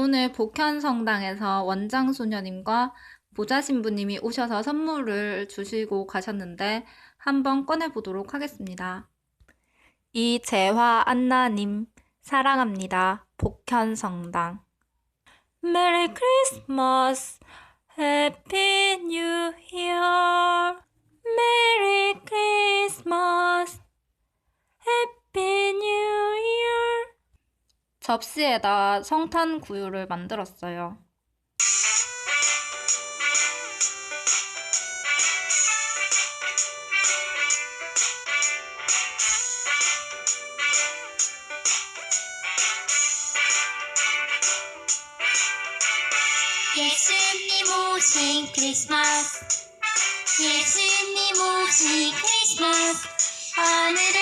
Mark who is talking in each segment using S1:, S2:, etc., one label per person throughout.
S1: 오늘 복현성당에서 원장소녀님과 보좌신부님이 오셔서 선물을 주시고 가셨는데 한번 꺼내보도록 하겠습니다. 이재화 안나님 사랑합니다. 복현성당 메리 크리스마스 해피 뉴 이어 접시에다 성탄 구유를 만들었어요.
S2: 예수님 오신 크리스마스 예수님 오신 크리스마스 하늘에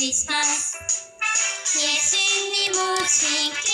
S2: 오신 크리스마스 예수님 오신